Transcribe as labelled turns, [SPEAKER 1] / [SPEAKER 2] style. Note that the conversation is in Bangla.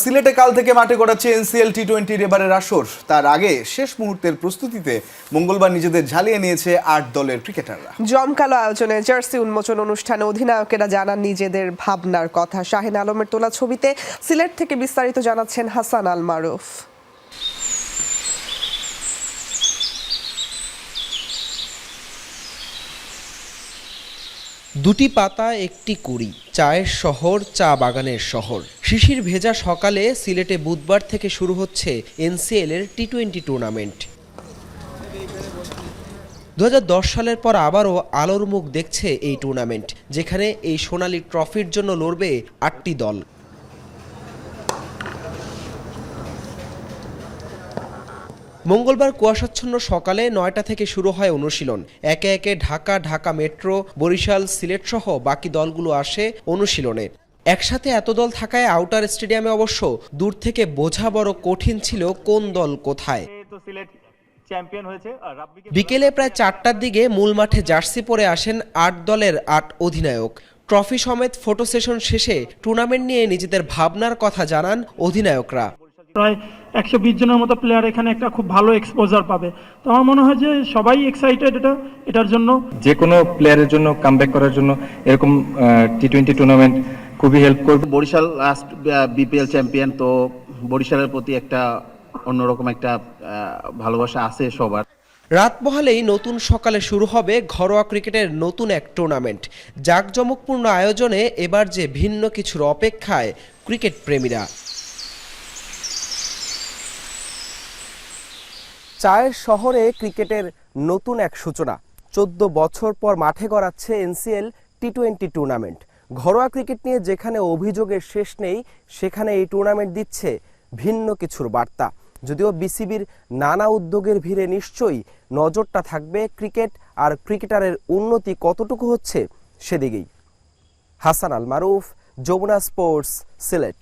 [SPEAKER 1] সিলেটে কাল থেকে মাঠে গড়াচ্ছে এনসিএল টি টোয়েন্টির এবারের আসর। তার আগে শেষ মুহূর্তের প্রস্তুতিতে মঙ্গলবার নিজেদের ঝালিয়ে নিয়েছে আট দলের ক্রিকেটাররা।
[SPEAKER 2] জমকালো আয়োজনে জার্সি উন্মোচন অনুষ্ঠানে অধিনায়কেরা জানান নিজেদের ভাবনার কথা। শাহিন আলমের তোলা ছবিতে সিলেট থেকে বিস্তারিত জানাচ্ছেন হাসান আল মারুফ।
[SPEAKER 3] দুটি পাতা একটি কুড়ি চায়ের শহর চা বাগানের শহর। শিশির ভেজা সকালে সিলেটে বুধবার থেকে শুরু হচ্ছে এনসিএল এর টি টোয়েন্টি টুর্নামেন্ট। দু হাজার দশ সালের পর আবারও আলোর মুখ দেখছে এই টুর্নামেন্ট, যেখানে এই সোনালি ট্রফির জন্য লড়বে আটটি দল। মঙ্গলবার কুয়াশাচ্ছন্ন সকালে নয়টা থেকে শুরু হয় অনুশীলন। একে একে ঢাকা ঢাকা মেট্রো, বরিশাল, সিলেট সহ বাকি দলগুলো আসে অনুশীলনে। একসাথে এত দল থাকায় আউটার স্টেডিয়ামে অবশ্য দূর থেকে বোঝা বড় কঠিন ছিল কোন দল কোথায়।
[SPEAKER 4] চ্যাম্পিয়ন হয়েছে
[SPEAKER 3] বিকেলে প্রায় চারটার দিকে মূল মাঠে জার্সি পরে আসেন আট দলের আট অধিনায়ক। ট্রফি সমেত ফটো সেশন শেষে টুর্নামেন্ট নিয়ে নিজেদের ভাবনার কথা জানান অধিনায়করা।
[SPEAKER 5] প্রায় একশো বিশ জনের মতো প্লেয়ার এখানে একটা খুব ভালো এক্সপোজার পাবে। তো আমার মনে হয় যে সবাই এক্সাইটেড এটা এটার জন্য।
[SPEAKER 6] যে কোনো প্লেয়ারের জন্য কামব্যাক করার জন্য এরকম টি টোয়েন্টি টুর্নামেন্ট খুবই হেল্প করবে।
[SPEAKER 7] বরিশাল লাস্ট বিপিএল চ্যাম্পিয়ন তো বরিশালের প্রতি একটা অন্যরকম একটা ভালোবাসা আছে সবার।
[SPEAKER 3] রাত পোহালেই নতুন সকালে শুরু হবে ঘরোয়া ক্রিকেটের নতুন এক টুর্নামেন্ট জাঁকজমকপূর্ণ আয়োজনে এবার যে ভিন্ন কিছুর অপেক্ষায় ক্রিকেট প্রেমীরা। চায়ের শহরে ক্রিকেটের নতুন এক সূচনা। চোদ্দ বছর পর মাঠে গড়াচ্ছে এনসিএল টি টোয়েন্টি টুর্নামেন্ট। ঘরোয়া ক্রিকেট নিয়ে যেখানে অভিযোগের শেষ নেই, সেখানে এই টুর্নামেন্ট দিচ্ছে ভিন্ন কিছুর বার্তা। যদিও বিসিবির নানা উদ্যোগের ভিড়ে নিশ্চয়ই নজরটা থাকবে ক্রিকেট আর ক্রিকেটারের উন্নতি কতটুকু হচ্ছে সেদিকেই। হাসান আল মারুফ, যমুনা স্পোর্টস, সিলেট।